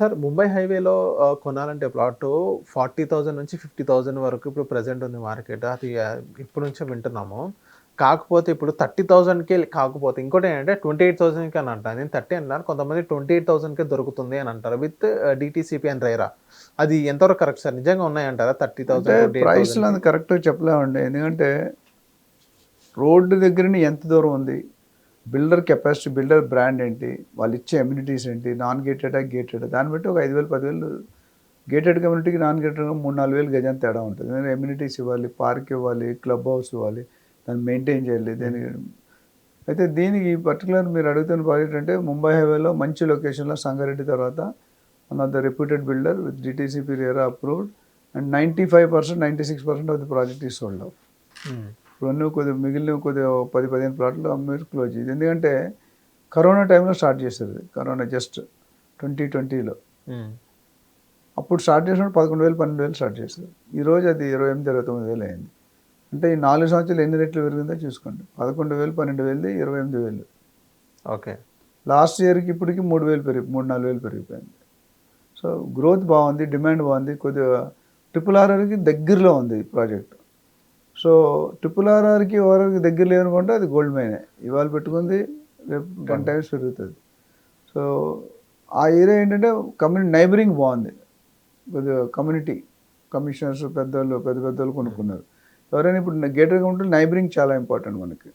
Sir Mumbai హైవేలో కొనాలంటే plot forty thousand నుంచి ఫిఫ్టీ థౌజండ్ వరకు ఇప్పుడు ప్రజెంట్ ఉంది మార్కెట్. అది ఇప్పుడు నుంచే వింటున్నాము. కాకపోతే ఇప్పుడు థర్టీ థౌజండ్కే కాకపోతే ఇంకోటి ఏంటంటే ట్వంటీ ఎయిట్ థౌసండ్కి అని అంటాను నేను థర్టీ అన్నాను. కొంతమంది ట్వంటీ ఎయిట్ థౌసండ్కే దొరుకుతుంది అని అంటారు. With DTCP and RERA. అది ఎంతవరకు కరెక్ట్ సార్? నిజంగా ఉన్నాయంటారా థర్టీ థౌసండ్ ప్రైస్లో అంత కరెక్ట్గా చెప్పలేమండి. ఎందుకంటే రోడ్డు దగ్గరని ఎంత దూరం ఉంది? బిల్డర్ కెపాసిటీ బిల్డర్ బ్రాండ్ ఏంటి వాళ్ళు ఇచ్చే ఎమ్యూనిటీస్ ఏంటి నాన్ గేటెడా గేటెడ్ దాన్ని బట్టి ఒక ఐదు వేలు పదివేలు గేటెడ్ కమ్యూనిటీకి నాన్ గేటెడ్ మూడు నాలుగు వేలు గజం తేడా ఉంటుంది. ఎందుకంటే ఎమ్యూనిటీస్ ఇవ్వాలి పార్క్ ఇవ్వాలి క్లబ్ హౌస్ ఇవ్వాలి దాన్ని మెయింటైన్ చేయాలి. దీనికి? అయితే దీనికి పర్టికులర్ మీరు అడుగుతున్న ప్రాజెక్ట్ అంటే ముంబై హైవేలో మంచి లొకేషన్లో సంగారెడ్డి తర్వాత one of the reputed builder with DTCP RERA approved and ninety five percent ninety six percent of the project ఈ సోల్డ్ ఆఫ్ ఇప్పుడు అన్నీ కొద్దిగా మిగిలిన కొద్దిగా పది పదిహేను ప్లాట్లు అమ్మేసి క్లోజ్ ఇది ఎందుకంటే కరోనా టైంలో స్టార్ట్ చేశారు ఇది. కరోనా జస్ట్ ట్వంటీ ట్వంటీలో. అప్పుడు స్టార్ట్ చేసినప్పుడు పదకొండు వేలు పన్నెండు వేలు స్టార్ట్ చేశారు. ఈ రోజు అది ఇరవై ఎనిమిది ఇరవై తొమ్మిది వేలు అయింది. అంటే ఈ నాలుగు సంవత్సరాలు ఎన్ని రెట్లు పెరిగిందో చూసుకోండి. పదకొండు వేలు పన్నెండు వేలది ఇరవై ఎనిమిది వేలు. ఓకే. లాస్ట్ ఇయర్కి ఇప్పటికి మూడు వేలు పెరిగి మూడు నాలుగు వేలు పెరిగిపోయింది. సో గ్రోత్ బాగుంది డిమాండ్ బాగుంది కొద్దిగా ట్రిపుల్ ఆర్ఆర్కి దగ్గరలో ఉంది ఈ ప్రాజెక్ట్. సో ట్రిపుల్ ఆర్ఆర్కి ఓఆర్ఆర్కి దగ్గర లేదనుకుంటే అది గోల్డ్ మైనే. ఇవాళ పెట్టుకుంది రేపు టెన్ టైమ్స్ పెరుగుతుంది. సో ఆ ఏరియా ఏంటంటే కమ్యూనిటీ నైబరింగ్ బాగుంది. కొద్దిగా కమ్యూనిటీ కమిషనర్స్ పెద్దవాళ్ళు పెద్ద పెద్దవాళ్ళు కొనుక్కున్నారు. ఎవరైనా ఇప్పుడు గేటర్ కమ్యూనిటీ నైబరింగ్ చాలా ఇంపార్టెంట్ మనకి.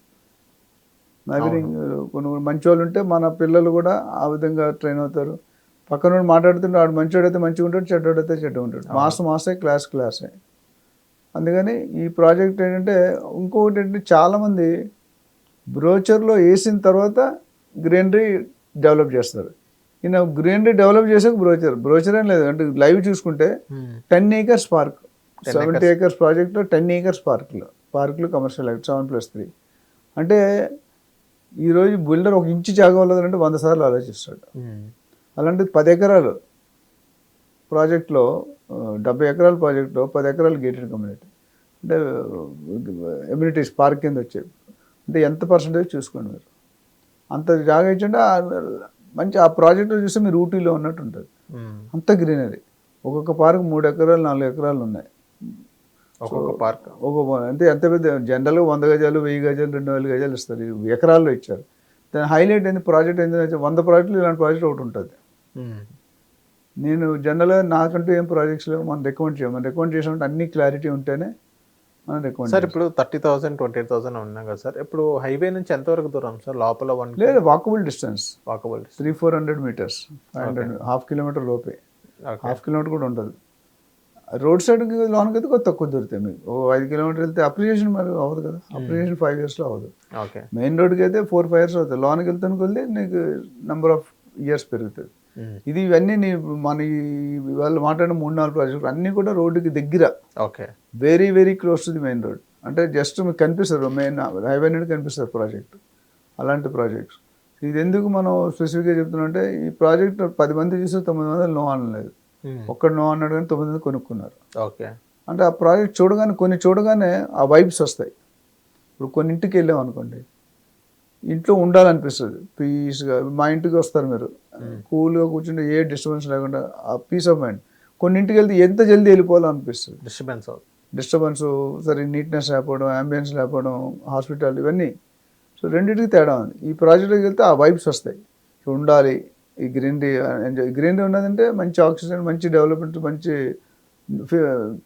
నైబరింగ్ కొన్ని మంచి వాళ్ళు ఉంటే మన పిల్లలు కూడా ఆ విధంగా ట్రైన్ అవుతారు. పక్కన మాట్లాడుతుంటే వాడు మంచోడైతే మంచిగా ఉంటాడు చెడ్డోడైతే చెడ్డ ఉంటాడు మాస్ మాసే క్లాస్ క్లాసే. అందుకని ఈ ప్రాజెక్ట్ ఏంటంటే ఇంకొకటి ఏంటంటే చాలామంది బ్రోచర్లో వేసిన తర్వాత గ్రీనరీ డెవలప్ చేస్తారు. ఈయన గ్రీనరీ డెవలప్ చేసాక బ్రోచర్ బ్రోచర్ ఏం లేదు. అంటే లైవ్ చూసుకుంటే ten acres park. Seventy acres. ప్రాజెక్ట్లో టెన్ ఏకర్స్ పార్క్లో. పార్క్లు commercial light seven plus three. అంటే ఈరోజు బిల్డర్ ఒక ఇంచు జాగా వాళ్ళదంటే వంద సార్లు ఆలోచిస్తాడు. అలాంటిది పది ఎకరాలు. ప్రాజెక్ట్లో డెబ్బై ఎకరాల ప్రాజెక్ట్లో పది ఎకరాలు గేటెడ్ కమ్యూనిటీ. అంటే ఎమ్యూనిటీస్ పార్క్ కింద వచ్చేవి. అంటే ఎంత పర్సంటేజ్ చూసుకోండి మీరు. అంత జాగా ఇచ్చింటే మంచి ఆ ప్రాజెక్ట్లో చూస్తే మీరు ఊటీలో ఉన్నట్టు ఉంటుంది. అంత గ్రీనరీ. ఒక్కొక్క పార్క్ మూడు ఎకరాలు నాలుగు ఎకరాలు ఉన్నాయి. ఒక్కొక్క పార్క్. ఒక అంటే ఎంత పెద్ద జనరల్గా వంద గజాలు వెయ్యి గజాలు రెండు వేల గజాలు ఇస్తారు. ఎకరాల్లో ఇచ్చారు. దాని హైలైట్ ఏంది ప్రాజెక్ట్ ఏంటంటే వంద ప్రాజెక్టులు ఇలాంటి ప్రాజెక్ట్ ఒకటి ఉంటుంది. నేను జనరల్గా నాకంటూ ఏం ప్రాజెక్ట్స్ లేవు. మనం రికమెండ్ చేయం మనం రికమెండ్ చేసినట్టు అన్ని క్లారిటీ ఉంటేనే మనం రికమెండ్ సార్ ఇప్పుడు thirty thousand twenty eight thousand ఉన్నాయి కదా సార్. ఇప్పుడు హైవే నుంచి ఎంతవరకు దూరం సార్? లోపల వన్ లేదు walkable distance walkable three four hundred metres five hundred half kilometre లోపే. హాఫ్ కిలోమీటర్ కూడా ఉంటుంది రోడ్ సైడ్ లోన్కి అయితే కొద్ది తక్కువ దొరుకుతాయి మీకు. ఓ ఐదు కిలోమీటర్ వెళ్తే అప్రిషియేషన్ మరి అవ్వదు కదా. అప్రిషియేషన్ ఫైవ్ ఇయర్స్లో అవ్వదు. ఓకే మెయిన్ రోడ్కి అయితే ఫోర్ ఫైవ్ ఇయర్స్ అవుతుంది లోన్కి వెళ్తాను కొద్ది నీకు నెంబర్ ఆఫ్ ఇయర్స్ పెరుగుతుంది ఇది ఇవన్నీ నీ మన వాళ్ళు మాట్లాడిన మూడు నాలుగు ప్రాజెక్టులు అన్నీ కూడా రోడ్డుకి దగ్గర. Okay. Very very close to the main road అంటే జస్ట్ మీకు కనిపిస్తారు మెయిన్ హైవే నుండి కనిపిస్తారు ప్రాజెక్ట్ అలాంటి ప్రాజెక్ట్స్ ఇది ఎందుకు మనం స్పెసిఫిక్గా చెప్తున్నాం అంటే ఈ ప్రాజెక్ట్ పది మంది చూస్తే తొమ్మిది మంది నో అనలేదు ఒక్కడు నో అన్నాడు కానీ తొమ్మిది మంది కొనుక్కున్నారు. ఓకే. అంటే ఆ ప్రాజెక్ట్ చూడగానే కొన్ని చూడగానే ఆ వైబ్స్ వస్తాయి. ఇప్పుడు కొన్ని ఇంటికి వెళ్ళాం అనుకోండి ఇంట్లో ఉండాలనిపిస్తుంది. పీస్గా మా ఇంటికి వస్తారు మీరు. కూల్గా కూర్చుంటే ఏ డిస్టర్బెన్స్ లేకుండా ఆ పీస్ ఆఫ్ మైండ్. కొన్ని ఇంటికి వెళ్తే ఎంత జల్దీ వెళ్ళిపోవాలో అనిపిస్తుంది డిస్టర్బెన్స్. డిస్టర్బెన్స్ సరే నీట్నెస్ లేకపోవడం అంబియన్స్ లేకపోవడం హాస్పిటల్ ఇవన్నీ. సో రెండింటికి తేడా ఉంది. ఈ ప్రాజెక్ట్కి వెళ్తే ఆ వైబ్స్ వస్తాయి. ఉండాలి. ఈ గ్రీనరీ ఎంజాయ్ గ్రీనరీ ఉన్నదంటే మంచి ఆక్సిజన్ మంచి డెవలప్మెంట్ మంచి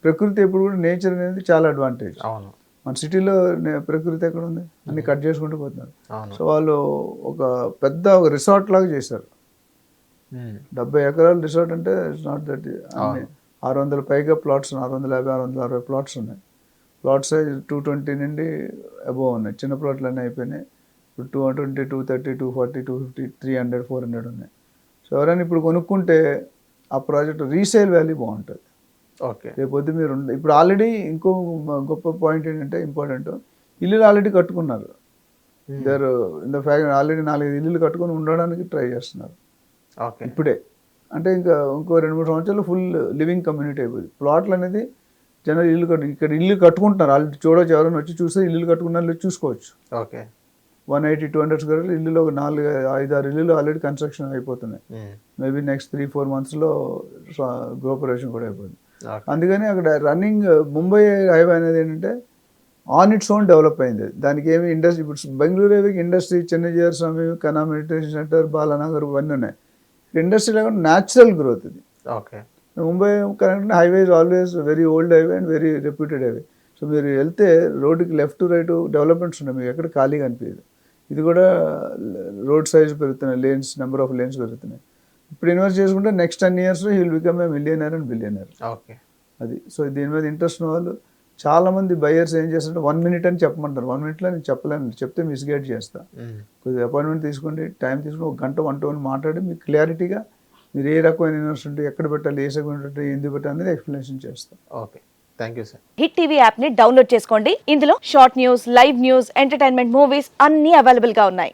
ప్రకృతి ఎప్పుడు కూడా నేచర్ అనేది చాలా అడ్వాంటేజ్. అవును. మన సిటీలో ప్రకృతి ఎక్కడ ఉంది అన్ని కట్ చేసుకుంటూ పోతున్నారు. సో వాళ్ళు ఒక పెద్ద ఒక రిసార్ట్ లాగా చేశారు. డెబ్బై ఎకరాల రిసార్ట్ అంటే ఇట్స్ నాట్ దట్ ఆరు వందల పైగా ప్లాట్స్ ఆరు వందల యాభై ఆరు వందల అరవై ప్లాట్స్ ఉన్నాయి. ప్లాట్ సైజ్ టూ ట్వంటీ నుండి అబోవ్ ఉన్నాయి. చిన్న ప్లాట్లు అన్నీ అయిపోయినాయి. ఇప్పుడు two twenty two thirty two forty two fifty three hundred four hundred ఉన్నాయి. సో ఎవరైనా ఇప్పుడు కొనుక్కుంటే ఆ ప్రాజెక్ట్ రీసేల్ వాల్యూ బాగుంటుంది. ఓకే. రేపు పొద్దు మీరు ఇప్పుడు ఆల్రెడీ ఇంకో గొప్ప పాయింట్ ఏంటంటే ఇంపార్టెంట్. ఇల్లులు ఆల్రెడీ కట్టుకున్నారు. ఇద్దరు ఇంత ఫ్యాక్ట్ ఆల్రెడీ నాలుగైదు ఇల్లులు కట్టుకొని ఉండడానికి ట్రై చేస్తున్నారు. ఓకే. ఇప్పుడే. అంటే ఇంకా ఇంకో రెండు మూడు సంవత్సరాలు ఫుల్ లివింగ్ కమ్యూనిటీ అయిపోయింది. ప్లాట్లు అనేది జనరల్ ఇల్లు కట్టు ఇక్కడ ఇల్లు కట్టుకుంటున్నారు. ఆల్రెడీ చూడవచ్చు ఎవరైనా వచ్చి చూస్తే ఇల్లు కట్టుకున్న వాళ్ళు చూసుకోవచ్చు. Okay. One eighty two hundred square ఇల్లులో ఒక నాలుగు ఐదు ఆరు ఇల్లులు ఆల్రెడీ కన్స్ట్రక్షన్ అయిపోతున్నాయి. Um. Maybe next three four మంత్స్లో గృహప్రవేశం కూడా అయిపోతుంది ఓకే. అందుకని అక్కడ రన్నింగ్ ముంబై హైవే అనేది ఏంటంటే ఆన్ ఇట్స్ ఓన్ డెవలప్ అయింది. దానికి ఏమి ఇండస్ట్రీ ఇప్పుడు బెంగళూరు హైవేకి ఇండస్ట్రీ చిన్నజీఆర్ స్వామి కనా మెడిటేషన్ సెంటర్ బాలానగర్ ఇవన్నీ ఉన్నాయి. ఇండస్ట్రీ లేకుండా న్యాచురల్ గ్రోత్ ఇది. Okay Mumbai current highway is always very old highway and very reputed highway so మీరు వెళ్తే రోడ్డుకి లెఫ్ట్ రైట్ డెవలప్మెంట్స్ ఉన్నాయి. మీకు ఎక్కడ ఖాళీగా అనిపించదు. ఇది కూడా రోడ్ సైజ్ పెరుగుతున్నాయి. లేన్స్ నెంబర్ ఆఫ్ లేన్స్ పెరుగుతున్నాయి. ఇప్పుడు ఇన్వెస్ట్ చేసుకుంటే నెక్స్ట్ టెన్ ఇయర్స్లో he will become a millionaire and billionaire. Okay. అది. సో దీని మీద ఇంట్రెస్ట్ ఉన్న వాళ్ళు చాలా మంది బయర్స్ ఏం చేస్తుంటే వన్ మినిట్ అని చెప్పమంటారు. వన్ మినిట్లో నేను చెప్పలేను. చెప్తే మిస్గైడ్ చేస్తా. కొద్దిగా అపాయింట్మెంట్ తీసుకోండి టైం తీసుకుని ఒక గంట వన్ టూ మాట్లాడి మీకు క్లారిటీగా మీరు ఏ రకమైన ఇన్వెస్ట్మెంట్ ఎక్కడ పెట్టాలి ఏ సెగ్మెంట్ పెట్టాలి ఎందుకు పెట్టాలి అనేది ఎక్స్ప్లెనేషన్ చేస్తాం. Okay. Thank you sir. Hit TV యాప్ని డౌన్లోడ్ చేసుకోండి. ఇందులో short news live news entertainment movies అన్ని అవైలబుల్గా ఉన్నాయి.